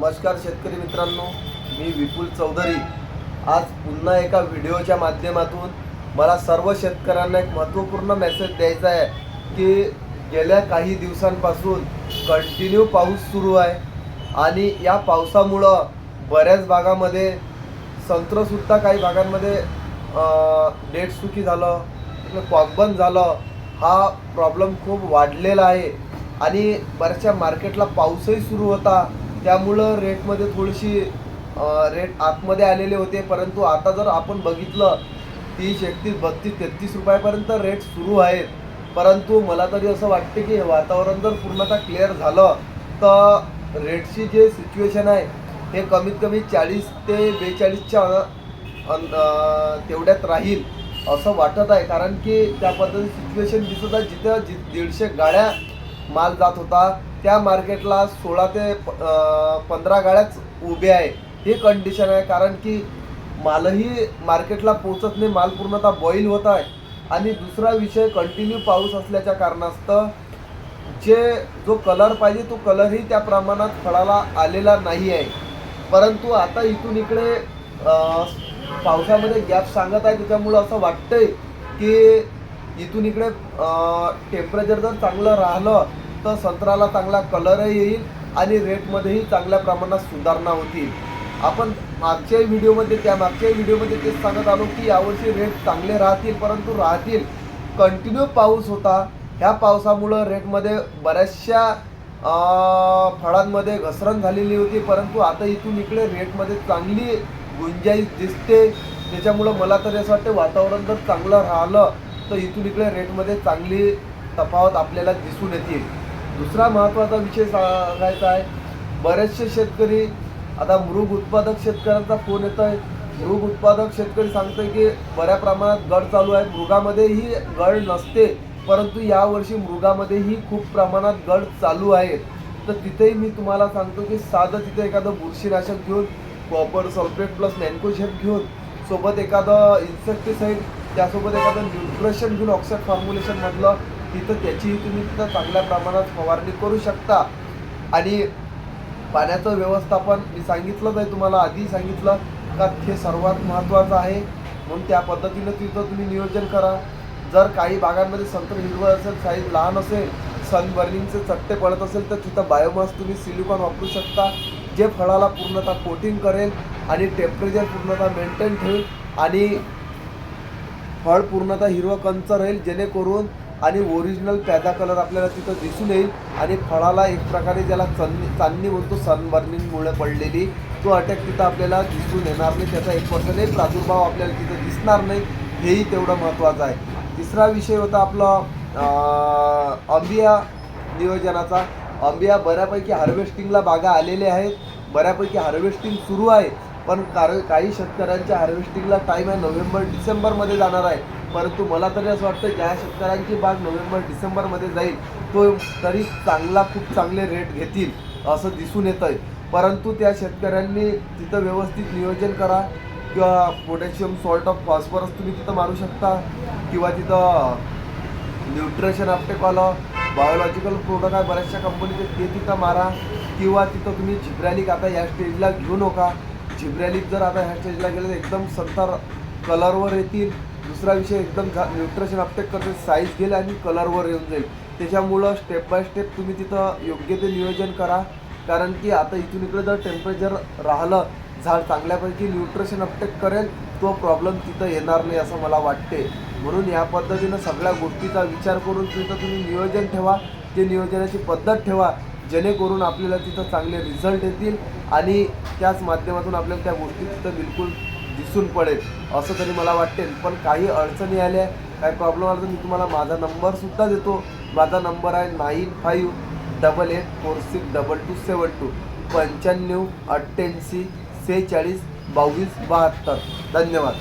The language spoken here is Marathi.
नमस्कार शेतकरी मित्रांनो मी विपुल चौधरी. आज पुन्हा एका व्हिडिओच्या माध्यमातून मला सर्व शेतकऱ्यांना एक महत्त्वपूर्ण मेसेज द्यायचा आहे की गेल्या काही दिवसांपासून कंटिन्यू पाऊस सुरू आहे आणि या पावसामुळं बऱ्याच भागामध्ये संत्रसुद्धा काही भागांमध्ये डेटसुकी झालं तिकडे कॉकबंद झालं. हा प्रॉब्लेम खूप वाढलेला आहे आणि बऱ्याचशा मार्केटला पाऊसही सुरू होता. त्यामुळं रेटमध्ये थोडीशी रेट आतमध्ये आलेले होते. परंतु आता जर आपण बघितलं तीस एकतीस बत्तीस तेहतीस रुपयापर्यंत रेट सुरू आहेत. परंतु मला तरी असं वाटते की वातावरण जर पूर्णतः क्लिअर झालं तर रेटची जे सिच्युएशन आहे हे कमीत कमी चाळीस ते बेचाळीसच्या तेवढ्यात राहील असं वाटत आहे. कारण की त्या पद्धतीने सिच्युएशन दिसत आहे जिथं जि दीडशे गाड्या माल जात होता. त्या मार्केटला सोळा ते प- पंधरा गाड्याच उभ्या आहे. हे कंडिशन आहे. कारण की मालही मार्केटला पोचत नाही. माल पूर्णतः बॉईल होत आहे. आणि दुसरा विषय कंटिन्यू पाऊस असल्याच्या कारणास्तव जे जो कलर पाहिजे तो कलरही त्या प्रमाणात फळाला आलेला नाही आहे. परंतु आता इथून इकडे पावसामध्ये गॅप सांगत आहे. त्याच्यामुळं असं वाटतंय की इथून इकडे टेम्परेचर जर चांगलं राहिलं तर संत्र्याला चांगला कलरही येईल आणि रेटमध्येही चांगल्या प्रमाणात सुधारणा होतील. आपण मागच्याही व्हिडिओमध्ये त्या मागच्याही व्हिडिओमध्ये तेच सांगत आलो की यावर्षी रेट चांगले राहतील परंतु राहतील. कंटिन्यू पाऊस होता. ह्या पावसामुळं रेटमध्ये बऱ्याचशा फळांमध्ये घसरण झालेली होती परंतु आता इथून इकडे रेटमध्ये चांगली गुंजाईश दिसते. त्याच्यामुळं मला तरी असं वाटतं वातावरण जर चांगलं राहिलं तर इथून इकडे रेटमध्ये चांगली तफावत आपल्याला दिसून येतील. दुसरा महत्त्वाचा विषय सांगायचा आहे बरेचसे शेतकरी आता मृग उत्पादक शेतकऱ्यांचा फोन येत आहे मृग उत्पादक शेतकरी सांगतोय की बऱ्या प्रमाणात गड चालू आहे मृगामध्येही गड नसते परंतु यावर्षी मृगामध्येही खूप प्रमाणात गड चालू आहेत. तर तिथेही मी तुम्हाला सांगतो की साधं तिथे एखादं बुरशीनाशक घेऊन कॉपर सल्फेट प्लस मॅन्कोशेप घेऊन सोबत एखादं इन्सेक्टिसाईड त्यासोबत एखादं न्यूट्रिशन घेऊन ऑक्साईड फॉर्म्युलेशनमधलं तिथं त्याचीही तुम्ही तिथं चांगल्या प्रमाणात फवारणी करू शकता. आणि पाण्याचं व्यवस्थापन मी सांगितलंच आहे तुम्हाला आधी सांगितलं का हे सर्वात महत्त्वाचं आहे. म्हणून त्या पद्धतीनं तिथं तुम्ही नियोजन करा. जर काही भागांमध्ये संत्र हिरवं असेल साईज लहान असेल सनबर्निंगचे चट्टे पडत असेल तर तिथं बायोमास तुम्ही सिलिकॉन वापरू शकता. जे फळाला पूर्णतः कोटिंग करेल आणि टेम्परेचर पूर्णतः मेंटेन ठेवेल आणि फळ पूर्णतः हिरवं कंच राहील जेणेकरून आणि ओरिजिनल पॅदा कलर आपल्याला तिथं दिसून येईल. आणि फळाला एक प्रकारे ज्याला चांदणी चांदणी बोलतो सनबर्निंगमुळे पडलेली तो अटॅक तिथं आपल्याला दिसून येणार नाही. त्याचा एक पर्सेंटही प्रादुर्भाव आपल्याला तिथं दिसणार नाही. हेही तेवढं महत्त्वाचं आहे. तिसरा विषय होता आपला अंबिया नियोजनाचा. अंबिया बऱ्यापैकी हार्वेस्टिंगला बागा आलेल्या आहेत. बऱ्यापैकी हार्वेस्टिंग सुरू आहे. पण कार काही शेतकऱ्यांच्या हार्वेस्टिंगला टाईम आहे. नोव्हेंबर डिसेंबरमध्ये जाणार आहे. परंतु मला तरी असं वाटतं ज्या शेतकऱ्यांची बाग नोव्हेंबर डिसेंबरमध्ये जाईल तो तरी चांगला खूप चांगले रेट घेतील असं दिसून येतं आहे परंतु त्या शेतकऱ्यांनी तिथं व्यवस्थित नियोजन करा किंवा पोटॅशियम सॉल्ट ऑफ फॉस्फरस तुम्ही तिथं मारू शकता किंवा तिथं न्यूट्रिशन अपटेक आलं बायोलॉजिकल प्रोडक्ट आहे बऱ्याचशा कंपनीचे ते तिथं मारा. किंवा तिथं तुम्ही झिब्रॅलिक आता या स्टेजला घेऊ नका. झिब्रॅलिक जर आता ह्या स्टेजला गेलं तर एकदम सत्तर कलरवर येतील. दुसरा विषय एकदम झा न्यूट्रिशन अपटेक करते साईज गेले आणि कलरवर येऊन जाईल. त्याच्यामुळं स्टेप बाय स्टेप तुम्ही तिथं योग्य ते नियोजन करा. कारण की आता इथून इकडे जर टेम्परेचर राहिलं झाड चांगल्यापैकी न्यूट्रिशन अपटेक करेल तो प्रॉब्लेम तिथं येणार नाही असं मला वाटते. म्हणून या पद्धतीनं सगळ्या गोष्टीचा विचार करून तिथं तुम्ही नियोजन ठेवा. ते नियोजनाची पद्धत ठेवा जेणेकरून आपल्याला तिथं चांगले रिझल्ट येतील आणि त्याच माध्यमातून आपल्याला त्या गोष्टी तिथं बिलकुल दिसून पडेल असं तरी मला वाटेल पण काही अडचणी आल्या काही प्रॉब्लेम आला तर मी तुम्हाला माझा नंबरसुद्धा देतो. माझा नंबर आहे nine five double eight four six double two seven two पंच्याण्णव अठ्ठ्याऐंशी सेहेचाळीस बावीस बहात्तर. धन्यवाद.